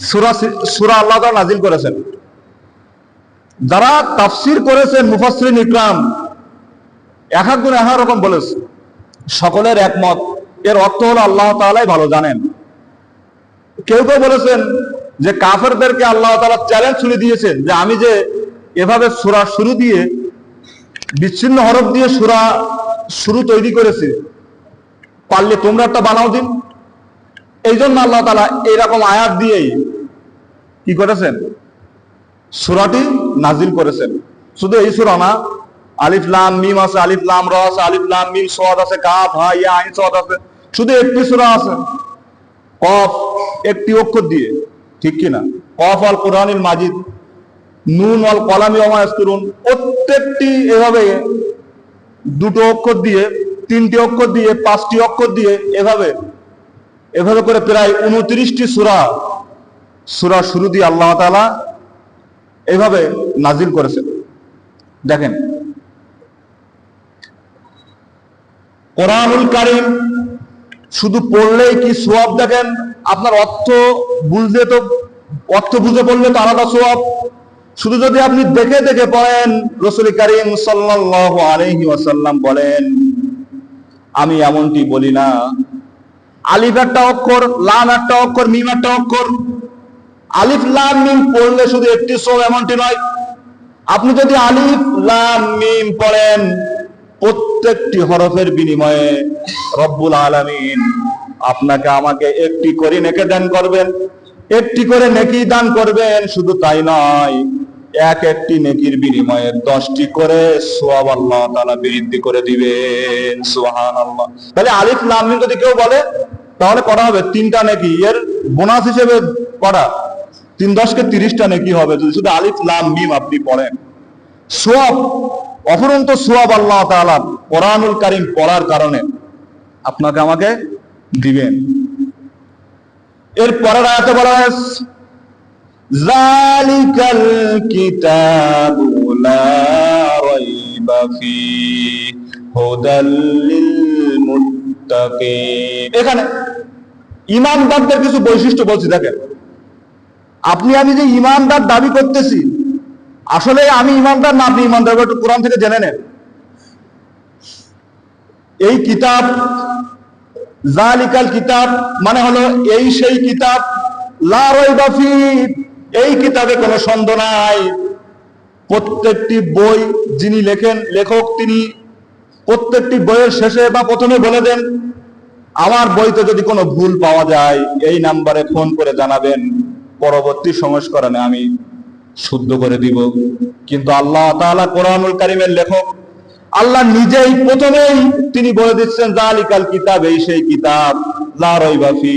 সুরা সুরা আল্লাহ নাজিল করেছেন। যারা তাফসির করেছেন মুফাসসিরিন ইকরাম, এক একজন এক রকম বলেছে। সকলের একমত। এর অর্থ হলো আল্লাহ তাআলাই ভালো জানেন। কেউ কেউ বলেছেন যে কাফেরদেরকে আল্লাহ তাআলা চ্যালেঞ্জ ছুড়ে দিয়েছেন যে আমি যে এভাবে সুরা শুরু দিয়ে বিচ্ছিন্ন হরফ দিয়ে সুরা শুরু তৈরি করেছি, পারলে তোমরা একটা বানাও দিন। এই জন্য আল্লাহ তালা এইরকম আয়াত দিয়েই কি করেছেন? সূরাটি নাজিল করেছেন। শুধু এই সুরা না, আলিফ, লাম, মিম আছে, আলিফ, লাম, র আছে, আলিফ, লাম, মিম সাদ আছে, কাফ হা ইয়া আইন সাদ আছে। শুধু একটি সূরা আছে। কফ একটি অক্ষর দিয়ে, ঠিক কি না? কফ আল কোরআনিল মাজিদ, নুন আল কলামি ওমা ইস্তুরুন প্রত্যেকটি এভাবে দুটো অক্ষর দিয়ে, তিনটি অক্ষর দিয়ে, পাঁচটি অক্ষর দিয়ে এভাবে এভাবে করে প্রায় উনত্রিশটি সুরা সুরা শুরু দিয়ে আল্লাহ তাআলা এভাবে নাজিল করেছেন। দেখেন। কোরআনুল কারিম শুধু পড়লেই কি সোয়াব দেখেন? আপনার অর্থ বুঝলে তো, অর্থ বুঝে পড়লে তো আলাদা সোয়াব শুধু যদি আপনি দেখে দেখে পড়েন, রসুল করিম সাল্লাল্লাহু আলাইহি ওয়াসাল্লাম বলেন, আমি এমনটি বলি না আলিফ একটা অক্ষর, লাম একটা অক্ষর, মিম একটা অক্ষর। আলিফ, লাম, মিম পড়লে শুধু একটি সোয়াব এমনটি নয়। আপনি যদি আলিফ, লাম, মিম পড়েন, প্রত্যেকটি হরফের বিনিময়ে রব্বুল আলামিন আপনাকে আমাকে একটি করে নেকে দান করবেন। একটি করে নেকি দান করবেন, শুধু তাই নয়, এক একটি নেকির বিনিময়ে দশটি করে সোয়াব আল্লাহ তাআলা বৃদ্ধি করে দিবেন। সুবহানাল্লাহ। তাহলে আলিফ, লাম, মিম যদি কেউ বলে তাহলে করা হবে? তিনটা নেকি? এর বোনাস হিসেবে করা তিন দশকে তিরিশটা নেকি হবে? যদি শুধু আলিফ, লাম, মিম আপনি পড়েন। সোয়াব, অফুরন্ত সোয়াব আল্লাহ তাআলা কোরআনুল কারিম পড়ার কারণে আপনাকে আমাকে দিবেন। এর পরের আয়াতে বলা হয়েছে, জালিকাল কিতাবু লা রাইবা ফি হুদাল লিল মুত্তাকিন। এখানে ইমানদারদের কিছু বৈশিষ্ট্য বলছি, দেখেন। আপনি, আমি যে ইমানদার দাবি করতেছি, আসলে আমি ইমানদার না, আপনি ইমানদার একটু কোরআন থেকে জেনে নেন। এই কিতাব জালিকাল কিতাব মানে হলো এই সেই কিতাব, লা রাইবা এই কিতাবে কোনো সন্দেহ নাই। প্রত্যেকটি বই যিনি লেখেন, লেখক তিনি প্রত্যেকটি বইয়ের শেষে বা প্রথমে বলে দেন আমার বইতে যদি কোনো ভুল পাওয়া যায়, এই নাম্বারে ফোন করে জানাবেন। পরবর্তী সংস্করণে আমি শুদ্ধ করে দিব। কিন্তু আল্লাহ তাআলা কোরআনুল কারিমের লেখক, আল্লাহ নিজেই প্রথমেই তিনি বলে দিচ্ছেন জালিকাল কিতাব, এই সেই কিতাব, লা রাইবা ফি।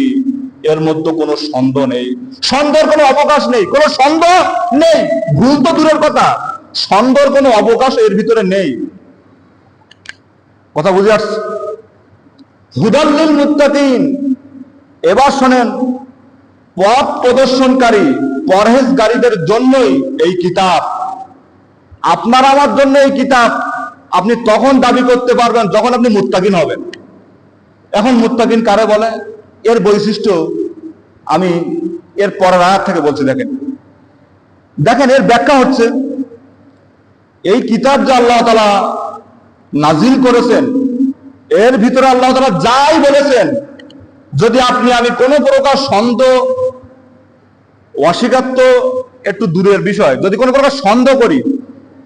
এর মধ্যে কোনো সন্দেহ নেই। সন্দেহের কোনো অবকাশ নেই। কোনো সন্দেহ নেই। ভুল তো দূরের কথা। সন্দেহের কোনো অবকাশ এর ভিতরে নেই। কথা বুঝে আসছে? হুদাল্লিল মুত্তাকিন। এবার শোনেন, পথ প্রদর্শনকারী পরহেজগারীদের জন্যই এই কিতাব। আপনার আমার জন্য এই কিতাব। আপনি তখন দাবি করতে পারবেন যখন আপনি মুত্তাকিন হবেন। এখন মুত্তাকিন কারে বলে? এর বৈশিষ্ট্য আমি এর পরের আয়াত থেকে বলছি, দেখেন। দেখেন, এর ব্যাখ্যা হচ্ছে, এই কিতাব যে আল্লাহ তালা নাজিল করেছেন এর ভিতরে আল্লাহ তালা যাই বলেছেন, যদি আপনি, আমি কোনো প্রকার সন্দেহ অস্বীকার তো একটু দূরের বিষয়, যদি কোনো প্রকার সন্দেহ করি,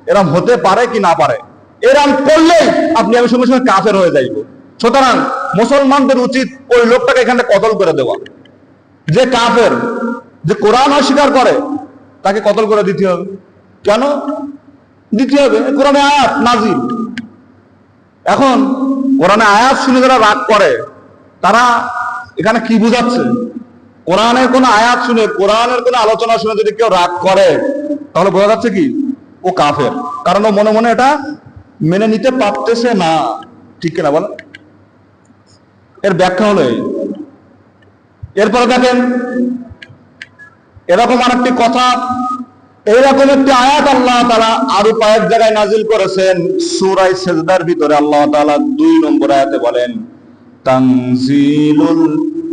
এরম হতে পারে কি না পারে, এরম করলেই আপনি, আমি সঙ্গে সঙ্গে কাফের হয়ে যাইব। সুতরাং মুসলমানদের উচিত ওই লোকটাকে এখানে কতল করে দেওয়া। যে কাফের, যে কোরআন অস্বীকার করে, তাকে কতল করে দিতে হবে। কেন? দিতে হবে। কোরআনে আয়াত নাজিল এখন কোরআনে আয়াত শুনে যারা রাগ করে, তারা এখানে কি বুঝাচ্ছে? কোরআনের কোন আয়াত শুনে, কোরআনের কোন আলোচনা শুনে যদি কেউ রাগ করে, তাহলে বোঝা যাচ্ছে কি? ও কাফের। কারণ ও মনে মনে এটা মেনে নিতে পারতেছে না। ঠিক কিনা বল এর ব্যাখ্যা হলো এই। এরপরে দেখেন, এরকম আরেকটি কথা এইরকম একটি আয়াত আল্লাহ তালা আরও কয়েক জায়গায় নাজিল করেছেন। সুরাই সেজদার ভিতরে আল্লাহ তালা দুই নম্বর আয়াতে বলেন, তানজিলুল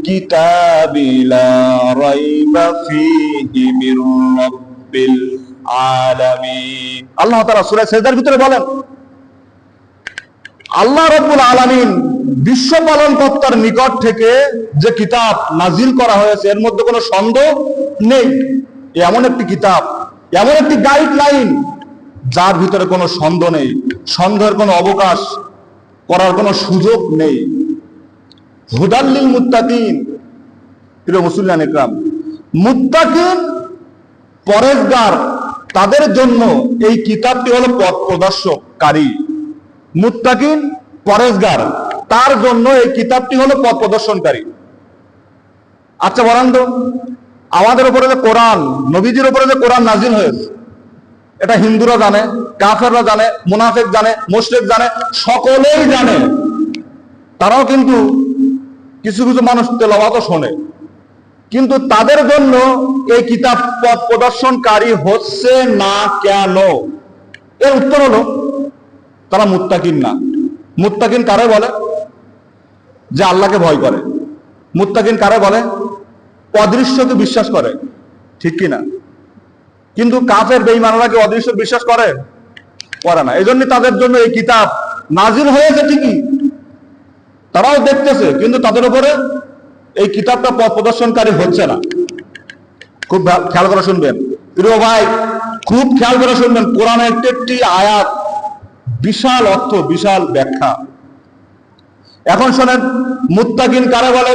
কিতাবি লা রাইবা ফীহি মির রাব্বিল আলামিন। আল্লাহ তাআলা সূরা সেজদার ভিতরে বলেন, আল্লাহ রব্বুল আলামিন বিশ্ব পালন কর্তার নিকট থেকে যে কিতাব নাজিল করা হয়েছে, এর মধ্যে কোনো সন্দেহ নেই। এমন একটি কিতাব এমন একটি গাইডলাইন যার ভিতরে কোনো সন্দেহ নেই, সন্দেহের কোনো অবকাশ করার কোনো সুযোগ নেই। হুদাল্লিল মুত্তাকিন, প্রিয় মুসলিয়ান ইকরাম মুত্তাকিন পরেশগার তাদের জন্য এই কিতাবটি হলো পথ প্রদর্শককারী। মুত্তাকিন পরেশগার তার জন্য এই কিতাবটি হলো পথ প্রদর্শনকারী। আচ্ছা বলেন তো আমাদের উপরে যে কোরআন, নবীজির উপরে যে কোরআন নাজিল হয়েছে, এটা হিন্দুরা জানে, কাফেররা জানে, মুনাফেক জানে, মুশরিক জানে, সকলেই জানে। তারাও কিন্তু কিছু কিছু মানুষ তেলাওয়াতও শোনে। কিন্তু তাদের জন্য এই কিতাব পথ প্রদর্শনকারী হচ্ছে না কেন? এর উত্তর হলো, তারা মুত্তাকিন না। মুত্তাকিন কারে বলে? যে আল্লাহকে ভয় করে। মুত্তাকিন কারে বলে? অদৃশ্যকে বিশ্বাস করে। ঠিক কি না কিন্তু কাফের বেঈমানরা কি অদৃশ্য বিশ্বাস করে? করে না। এই জন্য তাদের জন্য এই কিতাব নাজির হয়েছে ঠিকই। তারাও দেখতেছে, কিন্তু তাদের উপরে এই কিতাবটা প্রদর্শনকারী হচ্ছে না। খুব খেয়াল করে শুনবেন। প্রিয় ভাই, খুব খেয়াল করে শুনবেন কোরআনে একটি একটি আয়াত বিশাল অর্থ, বিশাল ব্যাখ্যা। এখন শোনেন, মুত্তাকিন কারে বলে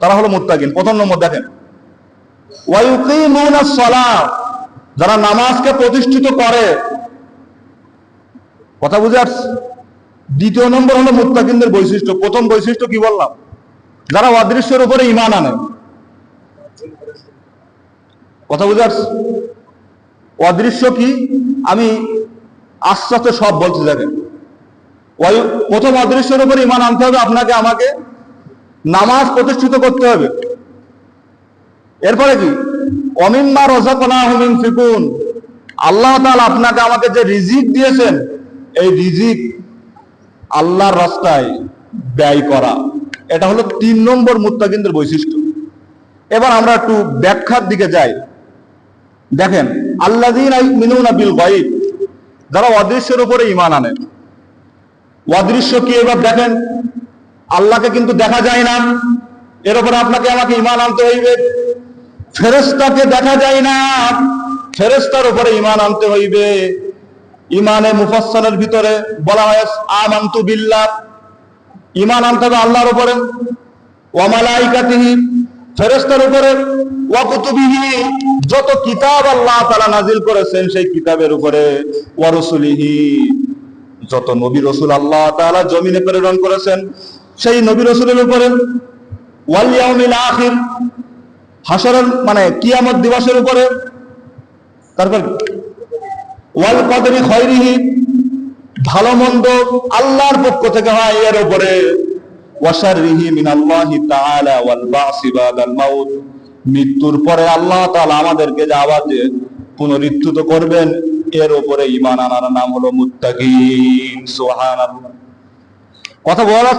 তারা হলো মুত্তাকিন। প্রথম নম্বর দেখেন। যারা নামাজকে প্রতিষ্ঠিত করে। কথা বুঝে আসছে? দ্বিতীয় নম্বর হলো মুত্তাকিনদের বৈশিষ্ট্য। প্রথম বৈশিষ্ট্য কি বললাম? যারা অদৃশ্যের উপরে ইমান আনে। কথা বুঝে আসছে? অদৃশ্য কি? আমি আস্তে আস্তে সব বলছি, দেখেন। প্রথম অদৃশ্যের উপর ইমান আনতে হবে আপনাকে, আমাকে। নামাজ প্রতিষ্ঠিত করতে হবে। এরপরে কি? অমিম্মা রজাকনা হুমিন ফিকুন আল্লাহ তাআলা আপনাকে আমাকে যে রিজিক দিয়েছেন, এই রিজিক আল্লাহর রাস্তায় ব্যয় করা। এটা হলো তিন নম্বর মুত্তাকিনদের বৈশিষ্ট্য। এবার আমরা একটু ব্যাখ্যার দিকে যাই। দেখেন আল্লাদিন বিল গাইব যারা অদৃশ্যের উপরে ইমান আনেন অদৃশ্য কি এবার দেখেন? আল্লাহকে কিন্তু দেখা যায় না। এর উপরে আপনাকে আমাকে ইমান আনতে হইবে। ফেরেস্তাকে দেখা যায় না। ফেরেস্তার উপরে ইমান আনতে হইবে। ইমানে মুফাssaleর ভিতরে বলা হয়, আমান্তু বিল্লাহ। ইমান আনতে হবে আল্লাহর উপরে। ওয়া মালাইকাতিহি, ফেরেশতার উপরে। ওয়া কুতুবিহি, যত কিতাব আল্লাহ তাআলা নাজিল করেছেন সেই কিতাবের উপরে। ওয়া রাসূলিহি, যত নবী রাসূল আল্লাহ তাআলা জমিনে প্রেরণ করেছেন। সেই নবী রাসূলের উপরে, ওয়াল ইয়াউমিল আখির হাসরের মানে কিয়ামত দিবসের উপরে, তারপর ওয়াল কদরি খৈরিহি ভালো মন্দ আল্লাহর পক্ষ থেকে হয় এর উপরে। মৃত্যুর পরে আল্লাহ তাআলা আমাদেরকে যে আবার যে করবেন, এর উপরে ইমান আনার নাম হলো মুত্তাকিন, সুবহানাল্লাহ। কথা বলা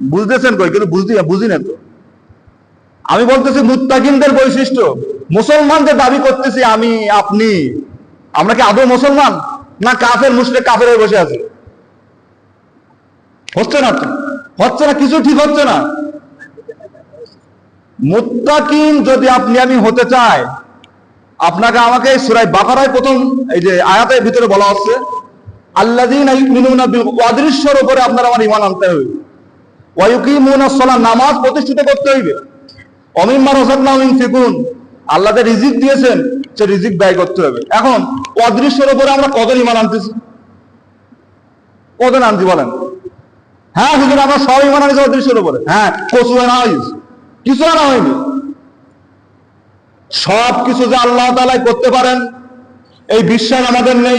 বুঝতেছেন কই? কিন্তু বুঝতে বুঝি না তো। আমি বলতেছি মুত্তাকিনদের বৈশিষ্ট্য। মুসলমান যে দাবি করতেছি আমি, আপনি। আমরা কি আদৌ মুসলমান? না কাফের মুসলিম কাফের হয়ে বসে আছে? হচ্ছে না হচ্ছে না, কিছু ঠিক হচ্ছে না। মুত্তাকিন যদি আপনি, আমি হতে চাই, আপনাকে আমাকে সুরাই বাকারায় প্রথম এই যে আয়াতের ভিতরে বলা হচ্ছে বিল, অদৃশ্যের উপরে আপনার আমার ঈমান আনতে হবে। ওয়া ইউকিমুনাস সালাহ নামাজ প্রতিষ্ঠিত করতে হইবে। অমিম্মা রাযাকনাহুম ইনফিকুন আল্লাহ যে রিজিক দিয়েছেন, সে রিজিক ব্যয় করতে হবে। এখন, অদৃশ্যের উপরে আমরা কত ঈমান আনতেছি? কত আনছি বলেন? হ্যাঁ হুজুর, আমরা সবাই মানা নিয়েছে অদৃশ্যের উপরে। হ্যাঁ কচু আনা হয়েছে কিছু আনা হয়নি। সব কিছু যে আল্লাহ তালাই করতে পারেন, এই বিশ্বাস আমাদের নেই।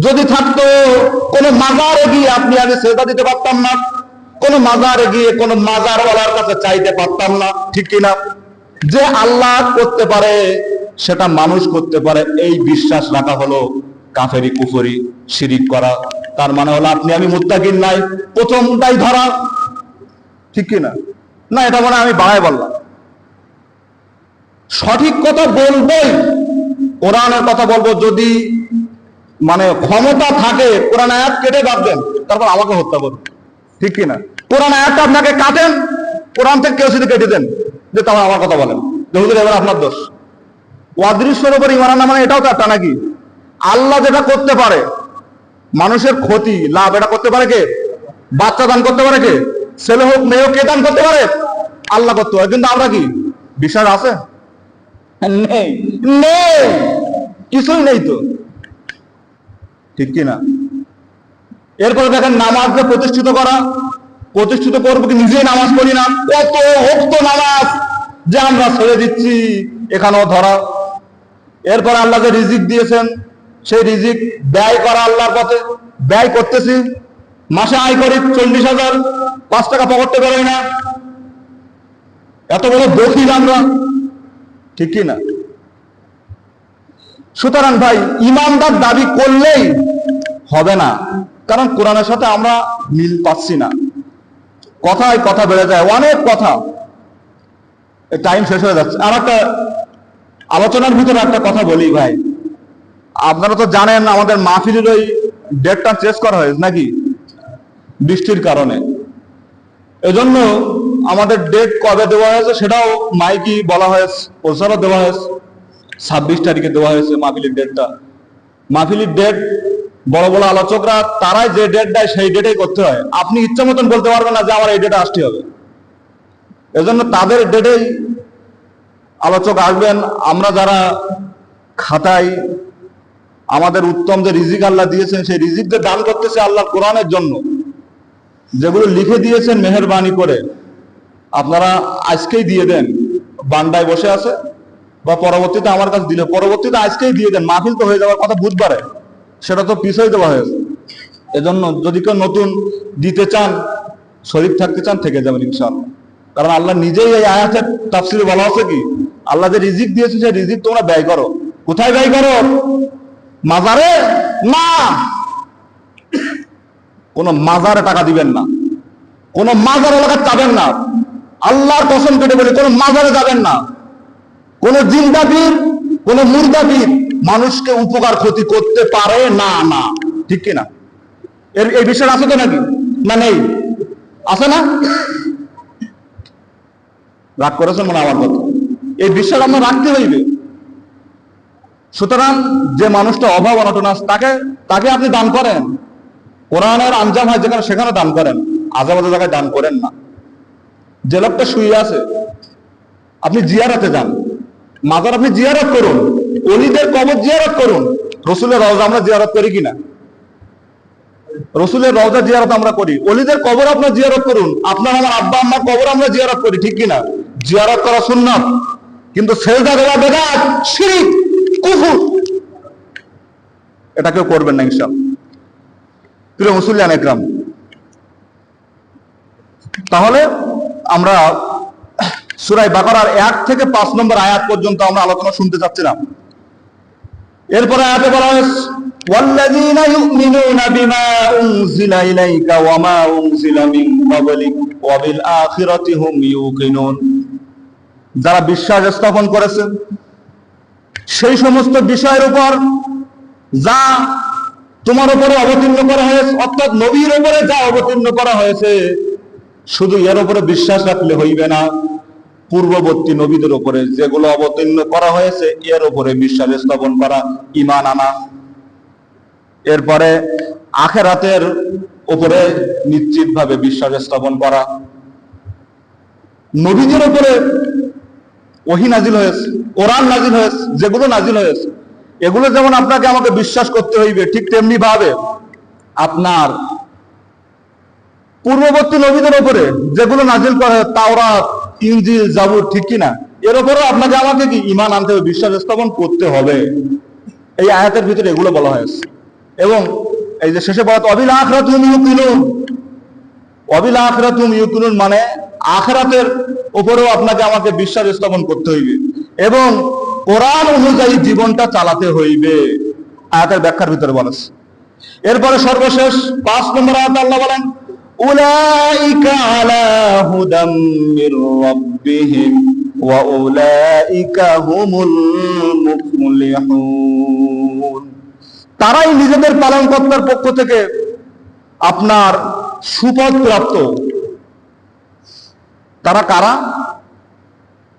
যদি থাকতো, কোন মাজারে গিয়ে আপনি আগে সেটা দিতে পারতাম না। কোন মাজারে গিয়ে কোন মাজারওয়ালার কাছে চাইতে পারতাম না, ঠিক কিনা? যে আল্লাহ করতে পারে, সেটা মানুষ করতে পারে, এই বিশ্বাস রাখা হলো কাফেরি কুফরি, শিরিক করা। তার মানে হলো আপনি, আমি মুত্তাকিন নাই, প্রথমটাই ধরা, ঠিক কিনা? না, এটা মানে আমি বাড়ায় বললাম। সঠিক কথা বলবোই, কোরআনের কথা বলব, যদি মানে ক্ষমতা থাকে, কোরআন আয়াত কেটে দেন তারপর আমাকে হত্যা করুন। ঠিক কিনা? কোরআন আয়াতটা আপনাকে কাটেন কোরআন থেকে কেউ যদি কেটে দেন যে তারপর আমার কথা বলেন। হুজুর এবার আপনার দোষ। অদৃশ্যের উপর ইমান আনা মানে এটাও তো একটা নাকি? আল্লাহ যেটা করতে পারে মানুষের ক্ষতি লাভ এটা করতে পারে কে? বাচ্চা দান করতে পারে কে? ছেলে হোক মেয়ে হোক কে দান করতে পারে? আল্লাহ করতে পারে। কিন্তু আমরা কি? বিশ্বাস আছে? নেই। নেই। কিছুই নেই তো। ঠিক কি না এরপরে দেখেন নামাজকে প্রতিষ্ঠিত করা, প্রতিষ্ঠিত করব কি নিজেই নামাজ পড়ি না? কত ভক্ত নামাজ যে আমরা ছেড়ে দিচ্ছি, এখানেও ধরা। এরপর আল্লাহ যে রিজিক দিয়েছেন। সেই রিজিক ব্যয় করা আল্লাহর পথে। ব্যয় করতেছি। মাসে আয় করি চল্লিশ হাজার। পাঁচ টাকা পকেটে বেরোয় না। এত বড় দখিল আমরা। ঠিক কি না? সুতরাং ভাই, ইমানদার দাবি করলেই হবে না। কারণ কোরআনের সাথে আমরা মিল পাচ্ছি না। কথায় কথা বেড়ে যায়, অনেক কথা। টাইম শেষ হয়ে যাচ্ছে। আর একটা আলোচনার ভিতরে একটা কথা বলি ভাই। আপনারা তো জানেন আমাদের মাহফিলের ওই ডেটটা চেঞ্জ করা হয়েছে নাকি? বৃষ্টির কারণে। এজন্য আমাদের ডেট কবে দেওয়া হয়েছে সেটাও মাইকি বলা হয়েছে, প্রচারও দেওয়া হয়েছে। ছাব্বিশ তারিখে দেওয়া হয়েছে মাহফিলের ডেটটা মাহফিলের ডেট বড় বড় আলোচকরা, তারাই যে ডেট দেয় সেই ডেটেই করতে হয়। আপনি ইচ্ছা মতন বলতে পারবেন না যে আমার এই ডেটে আসতে হবে। এজন্য তাদের ডেটেই আলোচক আসবেন। আমরা যারা খাতায় আমাদের উত্তম যে রিজিক আল্লাহ দিয়েছেন, সেই রিজিকদের দান করতেছে আল্লাহ কোরআনের জন্য, যেগুলো লিখে দিয়েছেন মেহরবানি করে, আপনারা আজকেই দিয়ে দেন। বান্ডায় বসে আছে বা পরবর্তীতে আমার কাছে দিলে, পরবর্তীতে আজকেই দিয়ে দেন। মাহফিল তো হয়ে যাওয়ার কথা বুধবারে। সেটা তো পিছাই দেওয়া হয়েছে এজন্য যদি কেউ নতুন দিতে চান শরীর থাকতে চান, থেকে যাবেন ইনশাআল্লাহ। কারণ আল্লাহ নিজেই এই আয়াতের তাফসিরে বলা আছে কি, আল্লাহ যে রিজিক দিয়েছে, সেই রিজিক তোমরা ব্যয় করো। কোথায় ব্যয় করো? মাজারে? না। কোন মাজারে টাকা দিবেন না। কোন মাজার এলাকা যাবেন না। আল্লাহর কসম কেটে বলি, কোন মাজারে যাবেন না। কোন জিন্দাবীর কোন মুর্দাবীর মানুষকে উপকার, ক্ষতি করতে পারে? না না। ঠিক কিনা এর, এই বিষয় আছে তো নাকি? না, নেই। আছে না? রাগ করেছেন মনে আমার কথা। এই বিশ্বাস আমরা রাখতে হইবে। সুতরাং যে মানুষটা অভাব অনটন আছে তাকে তাকে আপনি দান করেন। কোরআনের আঞ্জাম হয় যেখানে, সেখানে দান করেন। আজাবাজে জায়গায় দান করেন না। যে লোকটা শুয়ে আছে, আপনি জিয়ারাতে যান। মাজার আপনি জিয়ারত করুন, অলিদের কবর জিয়ারত করুন, রসুলের রওজা আমরা জিয়ারত করি কিনা? রসুলের রওজা জিয়ারত আমরা করি, অলিদের কবর আপনার জিয়ারত করুন, আপনার আমার আব্বা আম্মার কবর আমরা জিয়ারত করি, ঠিক কিনা? জিয়ারত করা সুন্নাত, কিন্তু সেজদা দেওয়া বেদাত, শিরিক, কুফুর, এটা কেউ করবেন না ইনশাআল্লাহ। প্রিয় মুসলিয়ান একরাম তাহলে আমরা সুরাই বাকারার এক থেকে পাঁচ নম্বর আয়াত পর্যন্ত আমরা আলোচনা শুনতে চাচ্ছিলাম এরপরে আয়াতে বলা হয়েছে والذين يؤمنون بما أنزل إليك وما أنزل من قبلك وبالآخرة هم يوقنون যারা বিশ্বাস স্থাপন করেছে সেই সমস্ত বিষয়ের উপর যা তোমার উপরে অবতীর্ণ করা হয়েছে অর্থাৎ নবীর উপরে যা অবতীর্ণ করা হয়েছে শুধু এর উপরে বিশ্বাস রাখলে হইবে না পূর্ববর্তী নবীদের উপরে যেগুলো অবতীর্ণ করা হয়েছে, এর উপরে বিশ্বাস স্থাপন করা ইমান আনা। এরপরে আখেরাতের উপরে নিশ্চিতভাবে বিশ্বাস স্থাপন করা। নবীদের উপরে ওহি নাজিল হয়েছে, কোরআন নাজিল হয়েছে, যেগুলো নাজিল হয়েছে, এগুলো যেমন আপনাকে আমাকে বিশ্বাস করতে হইবে, ঠিক তেমনি ভাবে আপনার পূর্ববর্তী নবীদের উপরে যেগুলো নাজিল করে তাওরাত ইনজিল জাবুর ঠিক কিনা? এর উপরেও আপনাকে আমাকে কি ইমান আনতে হবে, বিশ্বাস স্থাপন করতে হবে? এই আয়াতের ভিতরে এগুলো বলা হয়েছে। এবং এই যে শেষে বলা অবিল আখরা তুমি ইউকিনুন। অবিল আখরা তুমি ইউকিনুন মানে আখরাতের উপরেও আপনাকে আমাকে বিশ্বাস স্থাপন করতে হইবে। এবং কোরআন অনুযায়ী জীবনটা চালাতে হইবে। আয়াতের ব্যাখ্যার ভিতরে বলেছে এরপরে সর্বশেষ পাঁচ নম্বর আয়াত আল্লাহ বলেন আলা হুদাম মির রাব্বিহিম ওয়া উলাইকা হুমুল মুফলিহুন। তারাই নিজেদের পালনকর্তার পক্ষ থেকে আপনার সুপদ প্রাপ্ত। তারা কারা?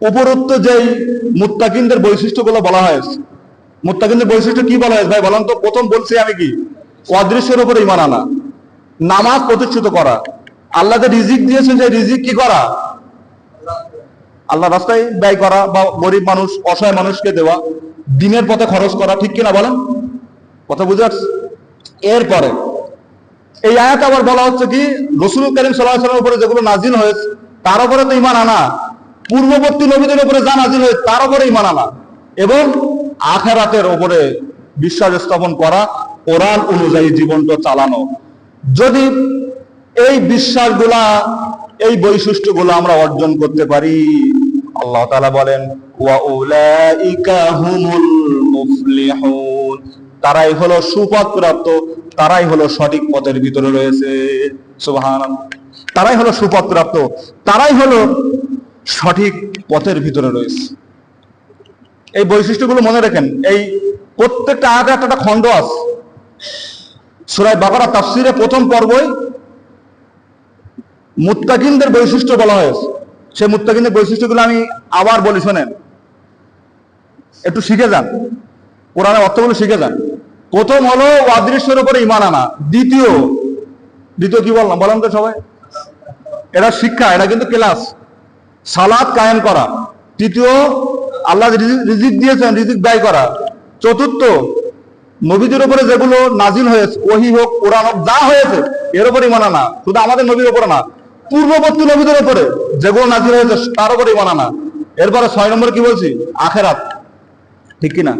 উপরোক্ত যেই মুত্তাকিনদের বৈশিষ্ট্যগুলো বলা হয়েছে মুত্তাকিনদের বৈশিষ্ট্য কি বলা হয়েছে ভাই, বলেন তো, প্রথম বলছি আমি কি? অদৃশ্যের উপরে ইমান আনা। নামাজ প্রতিষ্ঠিত করা। আল্লাহ যে রিজিক দিয়েছেন যে রিজিক কি করা? আল্লাহ রাস্তায় ব্যয় করা বা গরিব মানুষ, অসহায় মানুষকে দেওয়া, দিনের পথে খরচ করা, ঠিক কিনা বলেন? কথা বুঝে পারছি? এরপরে, এই আয়াত আবার বলা হচ্ছে কি, রসুল করিম সাল্লাহ উপরে যেগুলো নাজিল হয়েছে, তার উপরে তো ইমান আনা। পূর্ববর্তী নবীদের উপরে যা নাজিল হয়েছে, তার উপরে ইমান আনা। এবং আখেরাতের উপরে বিশ্বাস স্থাপন করা, কোরআন অনুযায়ী জীবনটা চালানো। যদি এই বিশ্বাসগুলা, এই বৈশিষ্ট্যগুলো আমরা অর্জন করতে পারি, আল্লাহ তাআলা বলেন তারাই হলো সুপথ প্রাপ্ত তারাই হলো সঠিক পথের ভিতরে রয়েছে। তারাই হলো সুপথ প্রাপ্ত তারাই হলো সঠিক পথের ভিতরে রয়েছে। এই বৈশিষ্ট্যগুলো মনে রাখেন, এই প্রত্যেকটা আয়াতে একটা একটা খণ্ড আছে। সুরাই বাকারা তাফসিরে প্রথম পর্বই মুত্তাকিনদের বৈশিষ্ট্য বলা হয়েছে। সেই মুত্তাকিনদের বৈশিষ্ট্যগুলো আমি আবার বলি, শোনেন। একটু শিখে যান। কোরআনের অর্থগুলো শিখে যান। প্রথম হলো অদৃশ্যের উপরে ইমান আনা। দ্বিতীয় দ্বিতীয় কি বললাম? বলেন তো সবাই। এটা শিক্ষা, এটা কিন্তু ক্লাস। সালাদ কায়েম করা। তৃতীয়, আল্লাহ রিজিক দিয়েছেন, রিজিক ব্যয় করা। চতুর্থ নবীদের উপরে যেগুলো নাজিল হয়েছে, ওহি হোক, কোরআন হোক, যা হয়েছে, এর উপরে মানা না। শুধু আমাদের নবীর উপরে না, পূর্ববর্তী নবীদের উপরে যেগুলো নাজিল হয়েছে, তার উপরেই মানা না। এরপরে ছয় নম্বরে কি বলছি? আখেরাত। ঠিক কিনা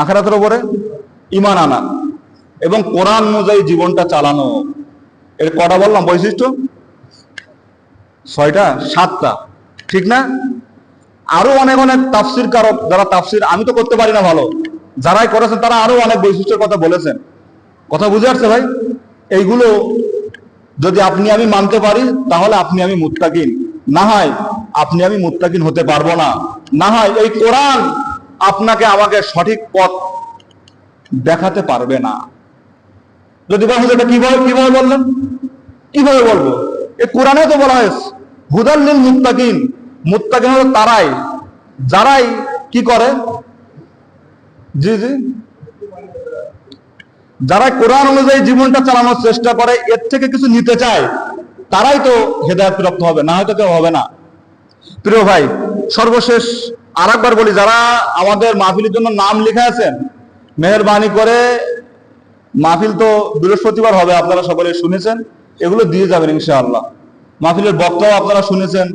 আখেরাতের উপরে ইমান আনা এবং কোরআন অনুযায়ী জীবনটা চালানো। এর কটা বললাম? বৈশিষ্ট্য? ছয়টা, সাতটা। ঠিক না? আরও অনেক অনেক তাফসির কারক যারা তাফসির, আমি তো করতে পারি না ভালো। যারাই করেছেন তারা আরও অনেক বৈশিষ্ট্যের কথা বলেছেন। কথা বুঝে আসছে ভাই? এইগুলো যদি আপনি আমি মানতে পারি, তাহলে আপনি আমি মুত্তাকিন। না হয় আপনি আমি মুত্তাকিন হতে পারব না। না হয় এই কোরআন আপনাকে আমাকে সঠিক পথ দেখাতে পারবে না। যদি বলা এটা কীভাবে কীভাবে বললেন? কীভাবে বলব? এ কোরআনে তো বলা হয়েছে হুদাল্লিল মুত্তাকিন। মুত্তাকিন হলো তারাই। যারাই কি করে? জি জি। যারা কোরআন অনুযায়ী জীবনটা চালানোর চেষ্টা করে, এর থেকে কিছু নিতে চায়, তারাই তো হেদায়ত প্রাপ্ত হবে, না হয়তো কেউ হবে না। প্রিয় ভাই, সর্বশেষ আর একবার বলি, যারা আমাদের মাহফিলের জন্য নাম লিখে আছেন, মেহরবানি করে, মাহফিল তো বৃহস্পতিবার হবে, আপনারা সকলে শুনেছেন, এগুলো দিয়ে যাবেন ইনশাআল্লাহ। মাহফিলের বক্তাও আপনারা শুনেছেন।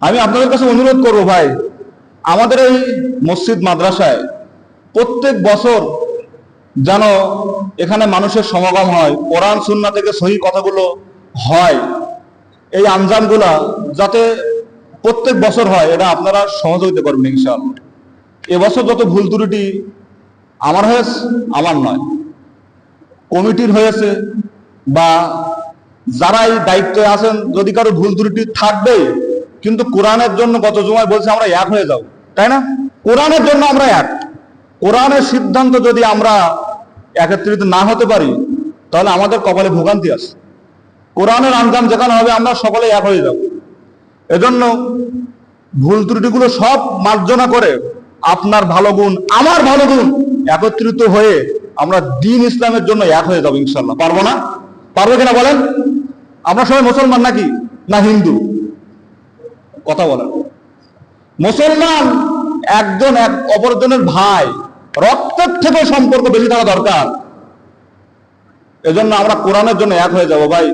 আমি আপনাদের কাছে অনুরোধ করব ভাই আমাদের এই মসজিদ মাদ্রাসায় প্রত্যেক বছর যেন এখানে মানুষের সমাগম হয়, কোরআন সুন্না থেকে সহি কথাগুলো হয়, এই আঞ্জামগুলা যাতে প্রত্যেক বছর হয়, এটা আপনারা সহযোগিতা করবেন ইনশাআল্লাহ। এবছর যত ভুল ত্রুটি আমার হয়েছে, আমার নয়। কমিটির হয়েছে বা যারা এই দায়িত্বে আছেন, যদি কারও ভুল ত্রুটি থাকবে কিন্তু কোরআনের জন্য গত জমায় বলছে, আমরা এক হয়ে যাব। তাই না? কোরআনের জন্য আমরা এক। কোরআনের সিদ্ধান্ত যদি আমরা একত্রিত না হতে পারি, তাহলে আমাদের কপালে ভোগান্তি আছে। কোরআনের আঞ্জাম যেখানে হবে, আমরা সকলে এক হয়ে যাব। এজন্য ভুল ত্রুটিগুলো সব মার্জনা করে আপনার ভালো গুণ, আমার ভালো গুণ একত্রিত হয়ে আমরা দিন ইসলামের জন্য এক হয়ে যাব ইনশাল্লাহ পারব না? পারব কিনা বলেন? আমরা সবাই মুসলমান নাকি? না হিন্দু? কথা বলেন। মুসলমান একজন এক অপরজনের ভাই, রক্তের থেকে সম্পর্ক বেশি থাকা দরকার। এজন্য আমরা কোরআনের জন্য এক হয়ে যাব। ভাই,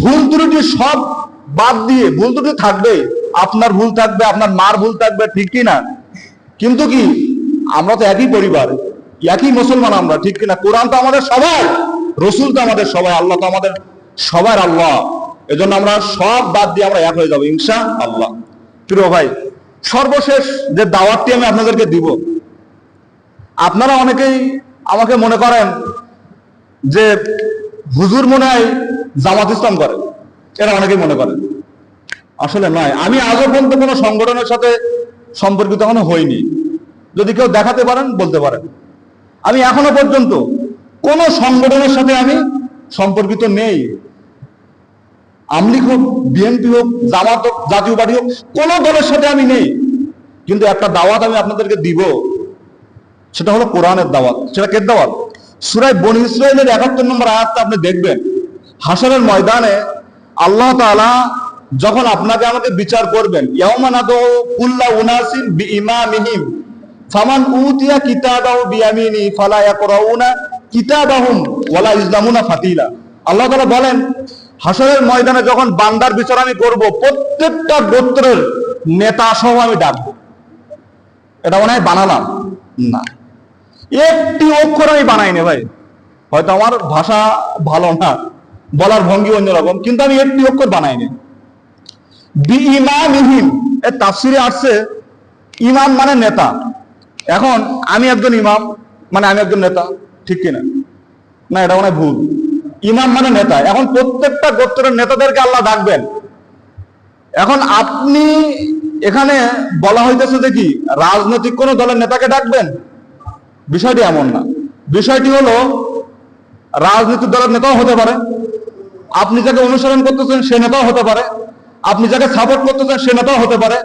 ভুল ত্রুটি সব বাদ দিয়ে, ভুল ত্রুটি থাকবে, আপনার ভুল থাকবে, আপনার মার ভুল থাকবে, ঠিক কি না? কিন্তু কি, আমরা তো একই পরিবার, একই মুসলমান আমরা, ঠিক কিনা কোরআন তো আমাদের সবাই, রসুল তো আমাদের সবাই, আল্লাহ তো আমাদের সবার আল্লাহ। এজন্য আমরা সব বাদ দিয়ে আমরা এক হয়ে যাব ইনশা আল্লাহ প্রিয় ভাই সর্বশেষ যে দাওয়াতটি আমি আপনাদেরকে দিব, আপনারা অনেকেই আমাকে মনে করেন যে হুজুর মনে হয় জামাত ইসলাম করে। এরা অনেকেই মনে করেন। আসলে নয়। আমি আজও পর্যন্ত কোনো সংগঠনের সাথে সম্পর্কিত এখনও হইনি। যদি কেউ দেখাতে পারেন, বলতে পারেন। আমি এখনও পর্যন্ত কোন সংগঠনের সাথে আমি সম্পর্কিত নেই। আমলিগ হোক, বিএনপি হোক, জামাত হোক, জাতীয় পার্টি হোক, কোন দলের সাথে আমি নেই। কিন্তু একটা দাওয়াত আমি আপনাদেরকে দিব। সেটা হলো কোরআনের দাওয়াত। সেটা কে দাওয়াত? সুরাই বনি ইসরায়েলের একাত্তর নম্বর আয়াতটা আপনি দেখবেন। হাসানের ময়দানে আল্লাহ তাআলা যখন আপনাকে আমাকে বিচার করবেন ফামান উতিয়া কিতাবাহু বিয়ামিনি ফালা ইয়াকরাউনা কিতাবাহুম ওয়ালা ইসলামুনা ফাতিলা। আল্লাহ তাআলা বলেন হাসরের ময়দানে যখন বান্দার বিচার আমি করব, প্রত্যেকটা গোত্রের নেতা সহ আমি ডাকবো। এটা মনে হয় বানালাম? না। একটি অক্ষর আমি বানাইনি ভাই। হয়তো আমার ভাষা ভালো না, বলার ভঙ্গি অন্যরকম, কিন্তু আমি একটি অক্ষর বানাইনি। বি ইমামিহিম এর তাফসিরে আসছে, ইমাম মানে নেতা। এখন আমি একজন ইমাম মানে আমি একজন নেতা, ঠিক কিনা? না, এটা মনে হয় ভুল। ইমাম মানে নেতা। এখন প্রত্যেকটা গোত্রের নেতাদেরকে আল্লাহ ডাকবেন। এখন আপনি এখানে বলা হইতেছে যে কি, রাজনৈতিক কোন দলের নেতাকে ডাকবেন? বিষয়টি এমন না। বিষয়টি হলো, রাজনৈতিক দলের নেতাও হতে পারে। আপনি যাকে অনুসরণ করতেছেন, সে নেতাও হতে পারে। আপনি যাকে সাপোর্ট করতেছেন, সে নেতাও হতে পারে।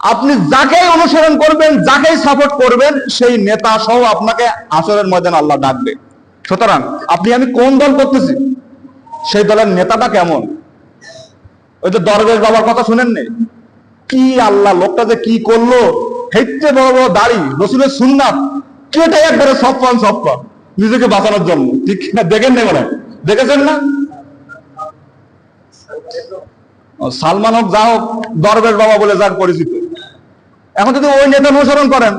আপনি যাকেই অনুসরণ করবেন, যাকেই সাপোর্ট করবেন, সেই নেতা সহ আপনাকে আসরের ময়দান আল্লাহ ডাকবে। সুতরাং আপনি, আমি কোন দল করতেছি? সেই দলের নেতাটা কেমন? ওই যে দরবেশ বাবার কথা শুনেন নি কি আল্লাহ, লোকটা যে কি করল? হেঁটে বড় বড় দাড়ি রসুলের সুন্নাত, কেটে একবারে সব পান নিজেকে বাঁচানোর জন্য। ঠিক না? দেখেন নি মানে দেখেছেন না? সালমান হোক, যা হোক, দরবেশ বাবা বলে যার পরিচিত। এখন যদি ওই নেতা অনুসরণ করেন,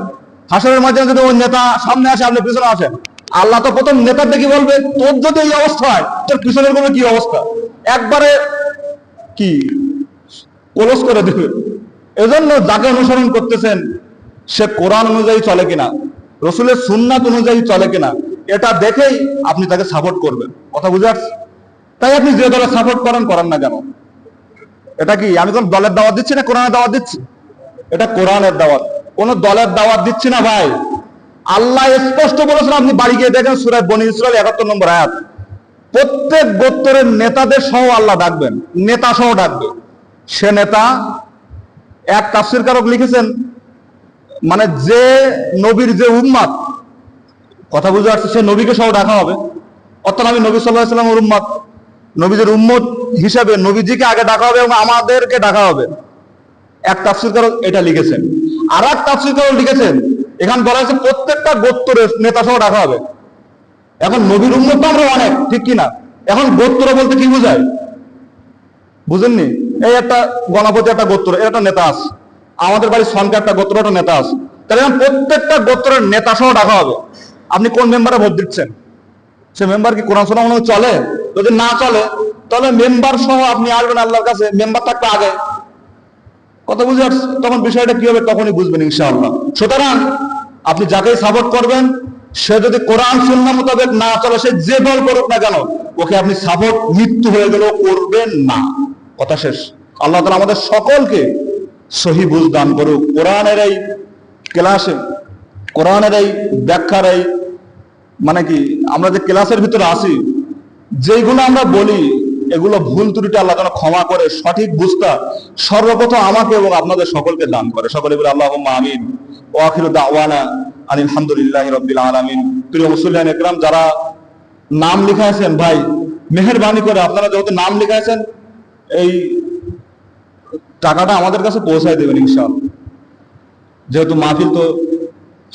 হাসরের মাঝে যদি ওই নেতা সামনে আসে, আপনি পিছনে আসেন আল্লাহ তো প্রথম নেতার দেখি বলবে? তোর যদি এই অবস্থা হয়, তোর পিছনের কোনো কি অবস্থা? একবারে কি? কলস করে দেবে। এজন্য যাকে অনুসরণ করতেছেন, সে কোরআন অনুযায়ী চলে কিনা, রসুলের সুন্নাত অনুযায়ী চলে কিনা, এটা দেখেই আপনি তাকে সাপোর্ট করবেন। কথা বুঝে? তাই আপনি যে দলে সাপোর্ট করেন করেন না কেন? এটা কি, আমি কোন দলের দাওয়াত দিচ্ছি না কোরআনের দাওয়াত দিচ্ছি? এটা কোরআনের দাওয়াত। কোন দলের দাওয়াত দিচ্ছি না ভাই। আল্লাহ স্পষ্ট বলেছেন, আপনি বাড়ি গিয়ে দেখেন সুরায় বনি ইসরায়েল একাত্তর নম্বর আয়াত। প্রত্যেক গোত্তরের নেতাদের সহ আল্লাহ ডাকবেন, নেতা সহ ডাকবে। সে নেতা এক তাফসির কারক লিখেছেন মানে যে নবীর যে উম্মাদ, কথা বুঝে পারছি সে নবীকে সহ ডাকা হবে। অর্থাৎ আমি নবী সাল্লাহ সাল্লামের উম্মাদ, নবীদের উম্মত হিসাবে নবীজিকে আগে ডাকা হবে এবং আমাদেরকে ডাকা হবে। এক তাফসির কারক এটা লিখেছেন। আর এক তাফসির কারক লিখেছেন এখানে বলা হয়েছে প্রত্যেকটা গোত্রের নেতা সহ ডাকা হবে। এখন নবীর উম্মত তো আমরা অনেক, ঠিক কিনা? এখন গোত্র বলতে কি বোঝায়? বুঝেননি? এই একটা গণপতি একটা গোত্র, এর একটা নেতা আছে। আমাদের বাড়ির সনকে একটা গোত্র, একটা নেতা আছে। তাহলে এখন প্রত্যেকটা গোত্রের নেতা সহ ডাকা হবে। আপনি কোন মেম্বারে ভোট দিচ্ছেন? সে মেম্বার কি কোরআন শোনা মনে চলে? যদি না চলে, তাহলে মেম্বার সহ আপনি আসবেন আল্লাহর কাছে, মেম্বার থাকবে আগে। কথা বুঝে? তখন বিষয়টা কি হবে তখনই বুঝবেন ইনশাআল্লাহ। সুতরাং আপনি যাকেই সাপোর্ট করবেন, সে যদি কোরআন সুন্না মোতাবেক না চলে, সে যে দল করুক না কেন, ওকে আপনি সাপোর্ট মৃত্যু হয়ে গেলেও করবেন না। কথা শেষ। আল্লাহ তালা আমাদের সকলকে সহি বুঝ দান করুক। কোরআনের এই ক্লাসে, কোরআনের এই ব্যাখ্যার এই মানে কি, আমরা যে ক্লাসের ভিতরে আসি যেইগুলো আমরা বলি এগুলো ভুল ত্রুটি আল্লাহ যেন ক্ষমা করে, সঠিক বুঝতা সর্বপ্রথম আমাকে এবং আপনাদের সকলকে দান করে। সকলে বলে আল্লাহ আমিন। ও আখির দাওয়ানা আলহামদুলিল্লাহ রবিল আলমিন। প্রিয় মুসলিম একরাম, যারা নাম লিখাইছেন, ভাই, মেহরবানি করে আপনারা যেহেতু নাম লিখাইছেন, এই টাকাটা আমাদের কাছে পৌঁছায় দেবেন ইনশাআল্লাহ। যেহেতু মাহফিল তো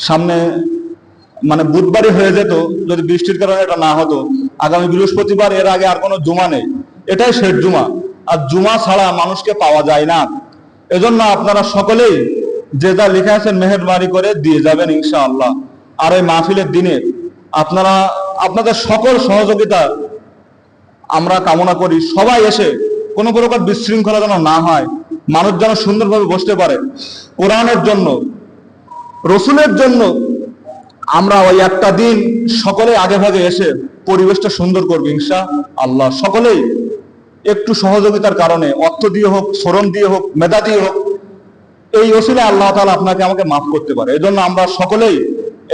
সামনে মানে বুধবারই হয়ে যেত, যদি বৃষ্টির কারণে এটা না হতো, আগামী বৃহস্পতিবার এর আগে আর কোনো জমা নেই। এটাই শেষ জুমা। আর জুমা ছাড়া মানুষকে পাওয়া যায় না। এজন্য আপনারা সকলেই যে যা লিখে আছেন মেহরবানি করে দিয়ে যাবেন ইনশাআল্লাহ। আর এই মাহফিলের দিনে আপনারা, আপনাদের সকল সহযোগিতা আমরা কামনা করি। সবাই এসে কোনো প্রকার বিশৃঙ্খলা যেন না হয়, মানুষ যেন সুন্দরভাবে বসতে পারে। কোরআনের জন্য, রসুলের জন্য আমরা ওই একটা দিন সকলে আগে ভাগে এসে পরিবেশটা সুন্দর করব ইনশা আল্লাহ সকলেই একটু সহযোগিতার কারণে, অর্থ দিয়ে হোক, শ্রম দিয়ে হোক, মেধা দিয়ে হোক, এই ওসিলে আল্লাহ তাআলা আপনাকে আমাকে মাফ করতে পারে। এই জন্য আমরা সকলেই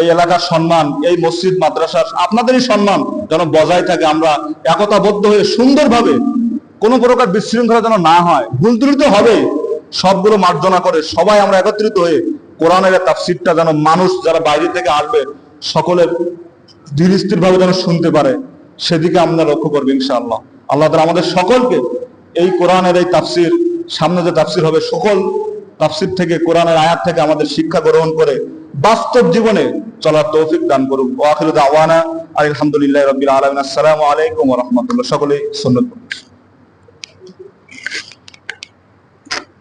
এই এলাকার সম্মান, এই মসজিদ, মাদ্রাসার আপনাদেরই সম্মান যেন বজায় থাকে। আমরা একতাবদ্ধ হয়ে সুন্দরভাবে কোনো প্রকার বিশৃঙ্খলা যেন না হয়, ভুল ত্রুটি হবে, সবগুলো মার্জনা করে সবাই আমরা একত্রিত হয়ে কোরআনের তাফসিরটা যেন মানুষ যারা বাইরে থেকে আসবে, সকলের ধীর স্থির ভাবে যেন শুনতে পারে, সেদিকে আমরা লক্ষ্য করব ইনশাআল্লাহ। আল্লাহ তালা আমাদের সকলকে এই কোরআনের এই তাফসির, সামনে যে তাফসির হবে, সকল তাফসির থেকে, কোরআনের আয়াত থেকে আমাদের শিক্ষা গ্রহণ করে বাস্তব জীবনে চলার তৌফিক দান করুন। ওয়াখিরু আওয়ানা আলহামদুলিল্লাহ রবিল আলমিন। আসসালামু আলাইকুম রহমতুল্লাহ। সকলেই সুন্নাত